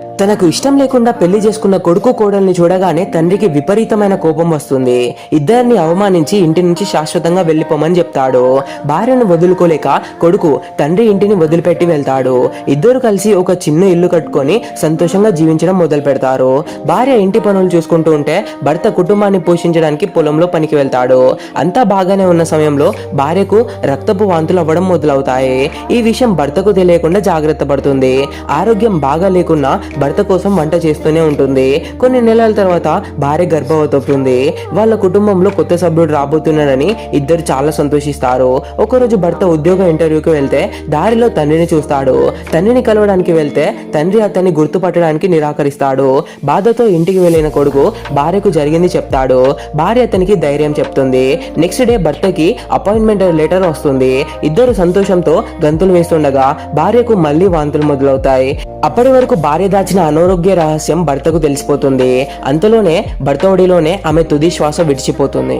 తనకు ఇష్టం లేకుండా పెళ్ళి చేసుకున్న కొడుకు కోడల్ని చూడగానే తండ్రికి విపరీతమైన కోపం వస్తుంది. ఇద్దరిని అవమానించి ఇంటి నుంచి శాశ్వతంగా వెళ్ళిపోమని చెప్తాడు. భార్యను వదులుకోలేక కొడుకు తండ్రి ఇంటిని వదిలిపెట్టి వెళ్తాడు. ఇద్దరు కలిసి ఒక చిన్న ఇల్లు కట్టుకొని సంతోషంగా జీవించడం మొదలు పెడతారు. భార్య ఇంటి పనులు చూసుకుంటూ ఉంటే భర్త కుటుంబాన్ని పోషించడానికి పొలంలో పనికి వెళ్తాడు. అంతా బాగానే ఉన్న సమయంలో భార్యకు రక్తపు వాంతులు అవ్వడం మొదలవుతాయి. ఈ విషయం భర్తకు తెలియకుండా జాగ్రత్త పడుతుంది. ఆరోగ్యం బాగా లేకున్నా భర్త కోసం వంట చేస్తూనే ఉంటుంది. కొన్ని నెలల తర్వాత భార్య గర్భవతవుతుంది వాళ్ళ కుటుంబంలో కొత్త సభ్యుడు రాబోతున్నాడని ఇద్దరు చాలా సంతోషిస్తారు. ఒకరోజు భర్త ఉద్యోగ ఇంటర్వ్యూకి వెళ్తే దారిలో తండ్రిని చూస్తాడు. తండ్రిని కలవడానికి వెళ్తే తండ్రి అతన్ని గుర్తుపట్టడానికి నిరాకరిస్తాడు. బాధతో ఇంటికి వెళ్ళిన కొడుకు భార్యకు జరిగింది చెప్తాడు. భార్య అతనికి ధైర్యం చెప్తుంది. నెక్స్ట్ డే భర్తకి అపాయింట్మెంట్ లెటర్ వస్తుంది. ఇద్దరు సంతోషంతో గంతులు వేస్తుండగా భార్యకు మళ్ళీ వాంతులు మొదలవుతాయి. అప్పటి వరకు భార్య దాచిన అనారోగ్య రహస్యం భర్తకు తెలిసిపోతుంది. అంతలోనే భర్త ఒడిలోనే ఆమె తుది శ్వాస విడిచిపోతుంది.